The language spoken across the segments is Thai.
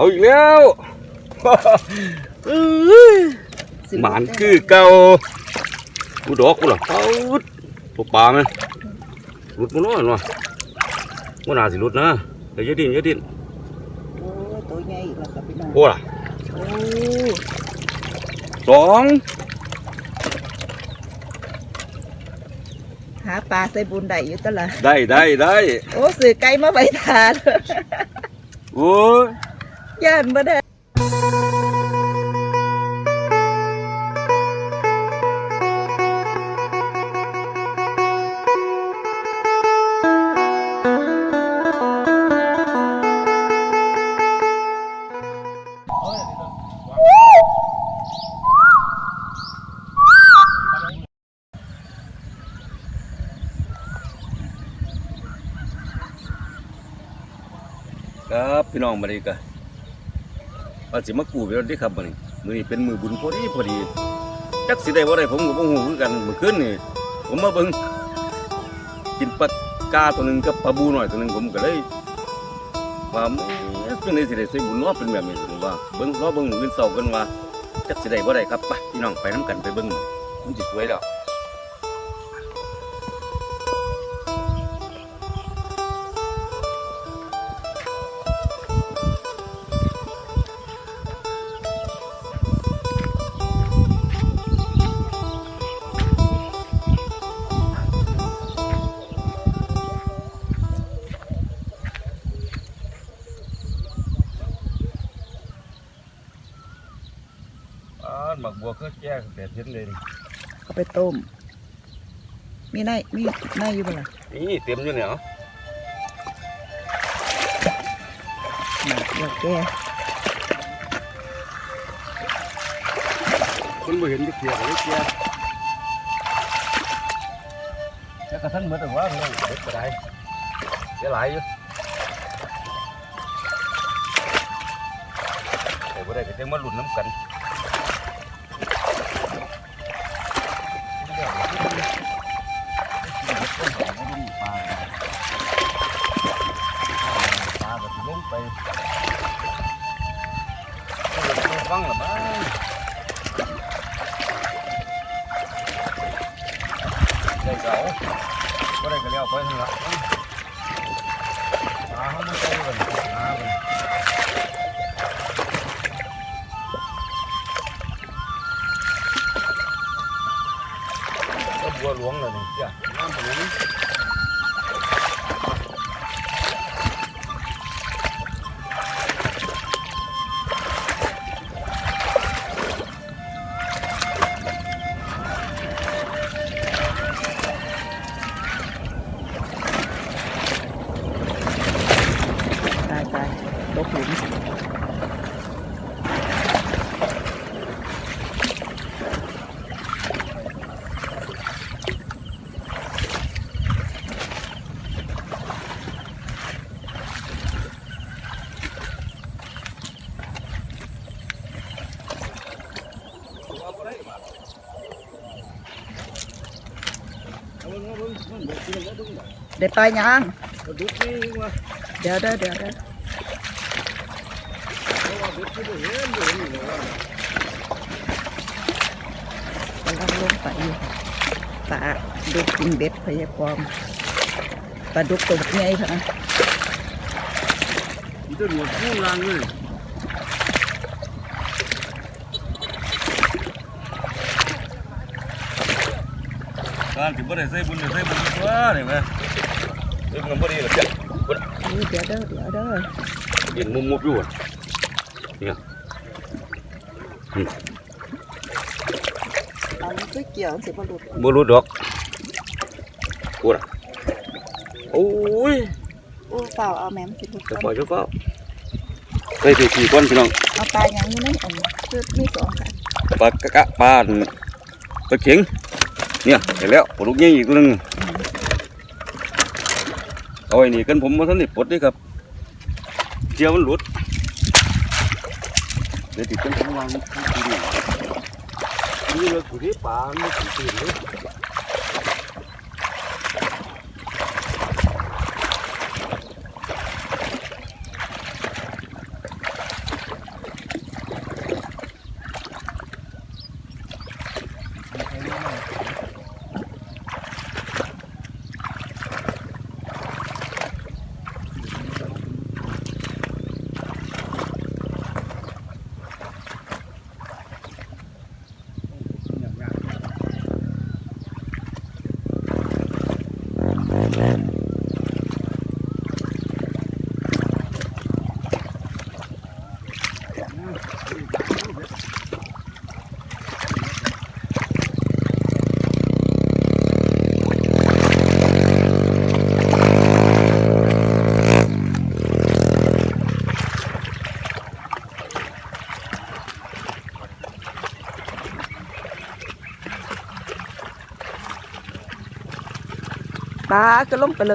เอาอีกแล้วเอ้ยหมานคือเก่ากูดอกกูเหรอเอาตัวปลาไหมหลุดมาหน่อยหน่อยว่าน่าสิหลุดนะเดี๋ยวอยาดิ้นอยาดิ้นโอ้ตัวใหญ่อีกแล้วครับพี่น้องโอ้ล่ะโอ้สองหาปลาใส่บุญได้อยู่ตะละได้ได้ได้โอ้สื่อไก่มาใบทานโอ้ ย่านบ่ได้ครับพี่น้องมาดีกัน ว่าสิมากู้ไปแล้วเด้ครับมื้อนี้มื้อนี้เป็นมือบุญพอดีพอดีจักสิได้บ่ได้ผมก็บ่ฮู้คือกันเมื่อคืนนี่ผมมาเบิ่งกินปลากาตัวหนึงกับปลาบูหน่อยตัวหนึงผมก็เลยว่าแหม่จังได๋สิได้ใส่บุญเนาะเป็นแบบนี้ผมว่าเบิ่งรอเบิ่งมื้ออนเช้ากันว่าจักสิได้บ่ได้ครับไปพี่น้องไปนํกันไปเบิ่งมันสิสวยแล้ว อ่าหมักบัวก็แก้แต่เห็นเลยนี่เอาไปต้ม มีในมีในอยู่บ่ล่ะนี่เต็มอยู่เนี่ยเหรอหมากเดี๋ยวแกคุณบ่เห็นที่เกียร์เลยเกียร์แล้วก็ท่านเหมือนแต่ว่าเรื่องเด็ดก็ได้เดี๋ยวหลายอยู่แต่บ่ได้ก็จังมาลุ้นน้ำกัน ก็บัวหลวงเลยนี่จ้ะน้ำตร ได้ปลายังดุดนี่ว่าเดี๋ยวเดี๋ยวเดี๋ยวเดี๋ยวเพราะว่าดุดที่บ่เห็นบ่เห็นเลยว่ากำลังลงไปอยู่ปลาดุกกินเบ็ดพยากรปลาดุกตัวใหญ่ค่ะมันจะหนวดคู่รางเลยการที่บ่ได้ใส่บุญได้ใส่บุญตัวนี่แม่ เอ้ยมันบ่ดีหรอกจ้ะบ่ได้เดี๋ยวเด้อเดี๋ยวเด้อเห็นมุมมุบอยู่อะเนี่ยอันนี้ก็เกี่ยวสิบดุกบ่รู้ดอกกูน่ะโอ้ยโอ้เปล่าเอาแม่มสิบดุกจะปล่อยจะเฝ้าเคยไปขี่ก้อนพี่น้องเอาปลาอย่างนี้นั่นอันคือมีสองค่ะปลากะกะปลาอั่นปลาเข็งเนี่ยเห็นแล้วปลาลูกใหญ่อีกตัวหนึง เอาไอ้นี่กันผมมาทันนี่ปลดด้วยครับเจียวมันหลุดเดี๋ยวติดกันทั้งวันนี่เลยกูที่ปลาไม่ถึงตื่นเลย ปล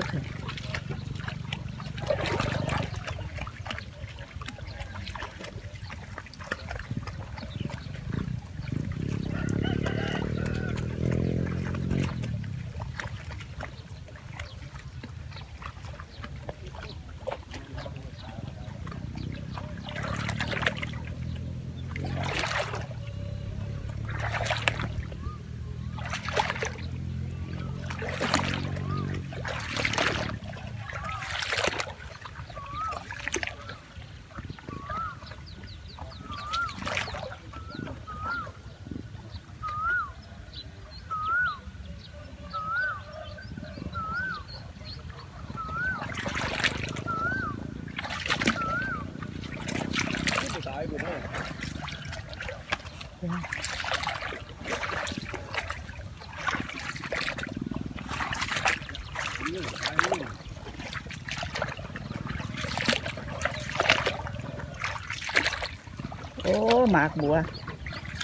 าก็ลงไปเลิกโอ้หมากบัว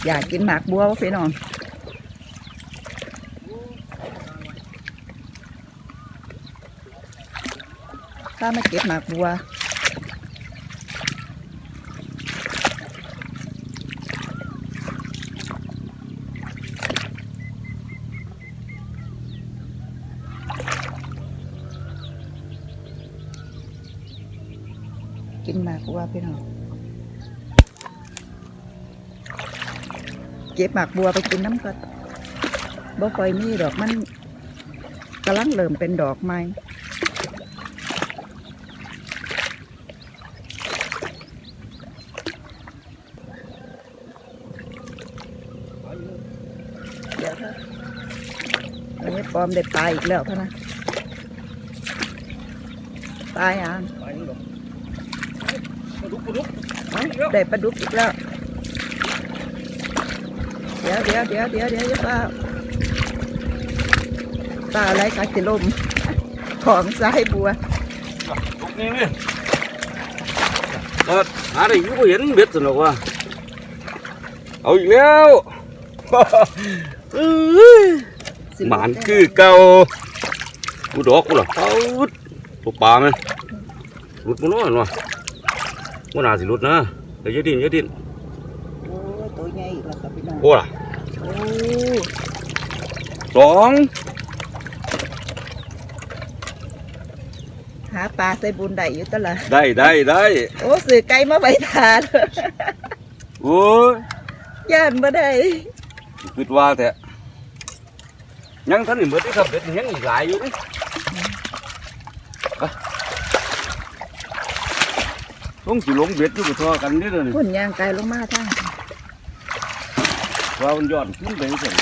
อยากกินหมากบัววะพี่น้องถ้ามาเก็บหมากบัว กินหมากบัวพี่น้องเก็บหมากบัวไปกินน้ำก็บ่ค่อยมีดอกมันกำลังเริ่มเป็นดอกไม้เดี๋ยวเถอะอันนี้ปลอมได้ตายอีกแล้วพะนะตายอะไปนี่ ดอกปลาดุกปลาดุกเอ้าได้ปลาดุกอีกแล้ว เดี๋ยวเดี๋ยวเดี๋ยวเดี๋ยวเดี๋ยวอย่าเปล่าปลาอะไรกัสิลม ของสายบัวดุกนี่นี่ก็หาได้อยู่บ่เห็นเบ็ดสนุกว่าเอาอีกแล้วเอ้ยสิลหมานคือเก่ากูดอกกูล่ะเอาตัวปลาไหมหลุดมาหน่อยหน่อย ว่าน่าสิหลุดนะเดี๋ยวอยาดิ้นอยาดิ้นโอ้ยตัวใหญ่อีกแล้วครับพี่น้องโอ้ล่ะโอ้สองหาปลาใส่บุญได้อยู่ตะละได้ได้ได้โอ้สื่อไก่มาใบทานโอ้ยย่านบ่ได้คิดว่าแต่ยังท่านนี่เบิดที่ครับเบ็ดยังอีกหลายอยู่นี่ไป ต้องสิลงเบ็ดอยู่กับทอกันนี่เลยหุ่นยางไก่ลงมาท่างว่ามันยอดขึ้นไปเสร็จ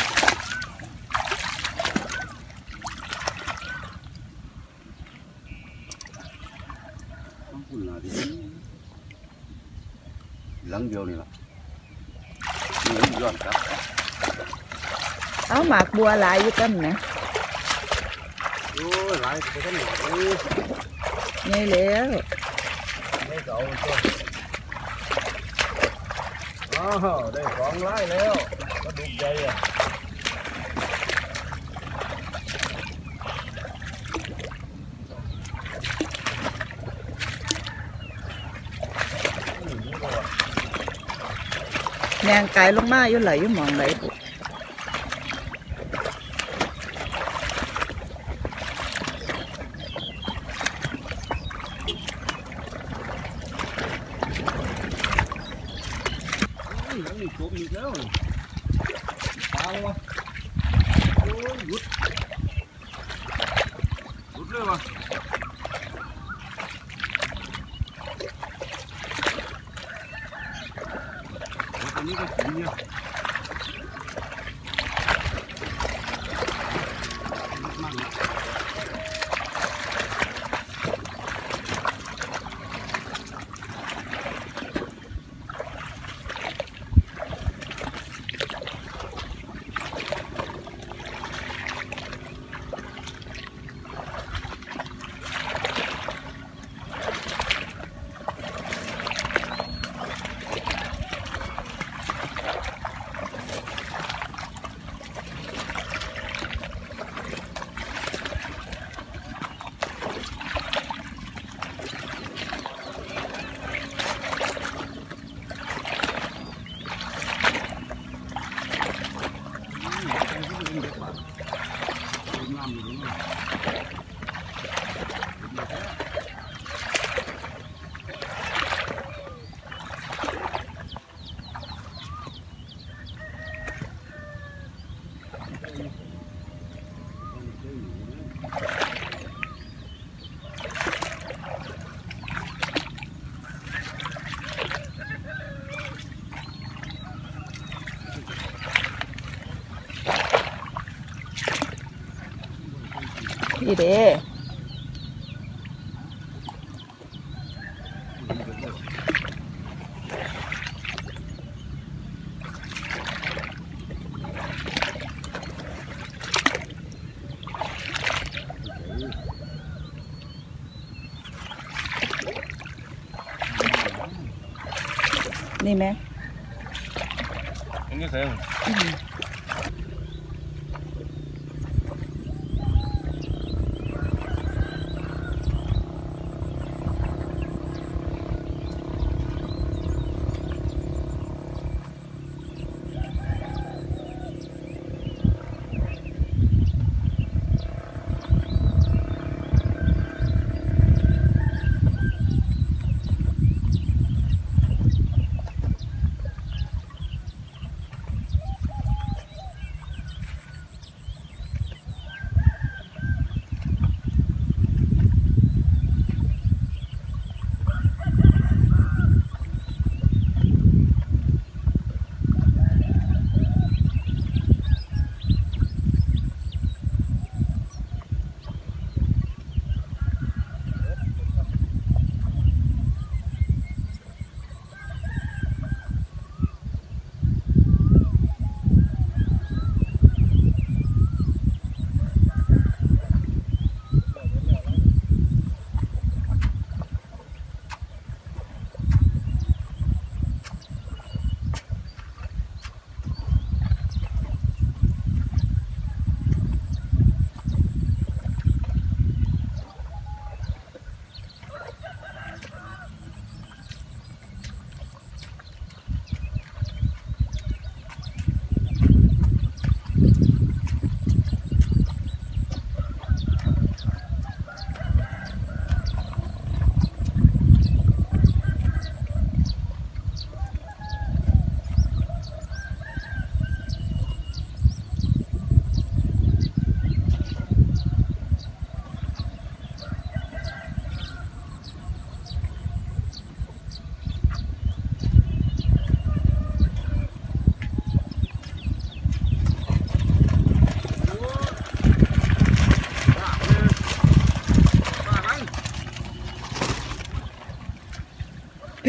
ต้องคุณน่ะดิหลังเดียวนี่ล่ะนี่มันยอดครับ เอาหมากบัวหลายอยู่กันนะโอ้ยหลายไปทั้งหมดเลยใหญ่แล้ว ไม่เก่าตัวอ้าวได้สองไร่แล้วกระดูกใหญ่อะยางไก่ลงมาอยู่ไหลอยู่หมองไหลบุ 1일에 네, 네. 매. 생겼어요.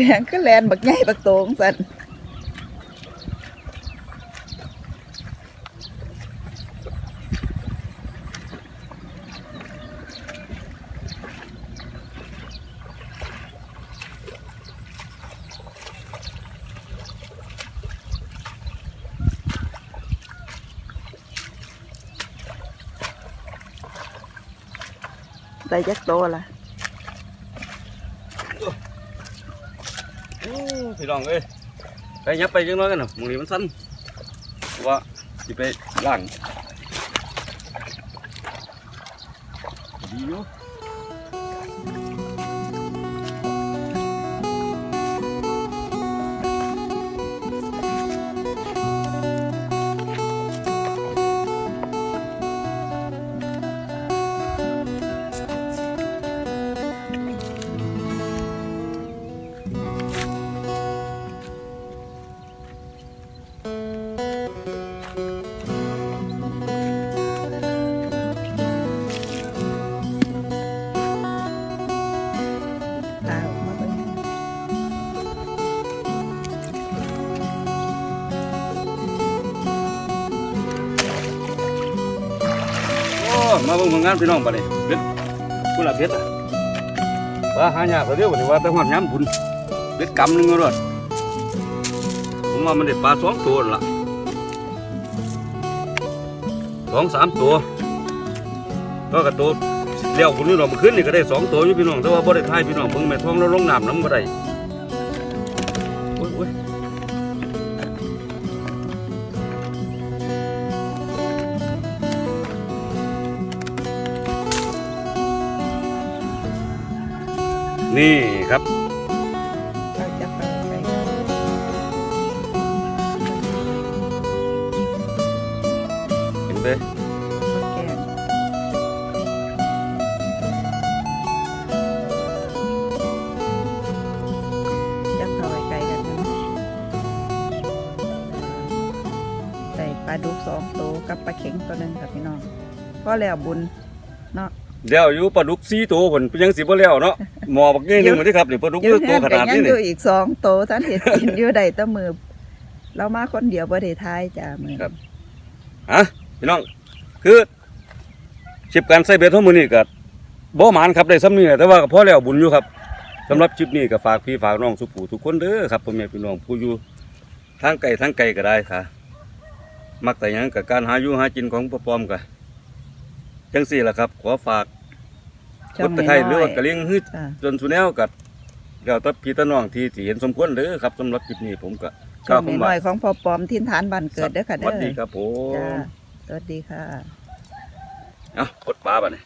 นี้ใส่เพียงก็แลนบักใหญ่บักโตงสันได้จักโตละ โอ้ พี่น้องเอ้ยไปยับไปจังน้อยกันน่ะมึงนี่มันสั้นว่าสิไปล้างดีอยู่ มาเบิ่งผลงานพี่น้องบัดนี้เบ็ดผู้ละเบ็ดอะว่าหายากกว่าเดียวบัดนี้ว่าแต่ฮอดยามบุญเบ็ดกำหนึงก็รอดผมว่ามันได้ปลาสองตัวล่ะสองสามตัวก็กระตัวเลี้ยวคนนี้เรามาขึ้นนี่ก็ได้สองตัวอยู่พี่น้องแต่ว่าบ่ได้ทายพี่น้องเบิ่งแม่ท้องแล้วลงน้ำน้ำบ่ได้ นี่ครับเราจะไปไปเห็นไปแกงจะเข้าไปไกลกันนะใส่ปลาดุกสองตัวกับปลาเข็งตัวหนึ่งค่ะพี่น้องพอแล้วบุญเนาะ แล้วอยู่ปลาดุก4ตัวพุ่นยังสิบ่แล้วเนาะหมอบักใหญ่หนึงมันที่ครับนี่ปลาดุกอยู่ตัวขนาดยันี้อนี่ยู่อีกสองโตท่านเห็ดกินอยู่ได้แตะมือเรามาคนเดียวบ่ได้ทายจ้ามือครับฮะพี่น้องคือคลิปการใส่เบ็ดของมื้อนี้ก็บ่หมานครับได้ซ้ำนี้แหละแต่ว่าก็พอแล้วบุญอยู่ครับสำหรับคลิปนี้ก็ฝากพี่ฝากน้องสุปู่ทุกคนเด้อครับพ่อแม่พี่น้องผู้อยู่ทางไกลทางไกลก็ได้ค่ะ มักแต่หยังกับการหาอยู่หากินของพ่อปอมก็จังซี่ล่ะครับ ขอฝาก ช่กอดงตะไคร้น้หรืออยว่ากระเลียงฮึดๆจ้าจนสุแนวกับแล้วแตัพี่ตะน้องที่ที่เห็นสมควรเด้อครับสำหรับคลิปนี้ผมก็ช่องผมน้อยๆของพ่อปอมทินฐานบ้านเกิดเด้อค่ะสเด้วัสอดีครับผมจ้าสวัสดีค่ะ เอ้ากดปลาบ่เนี่ย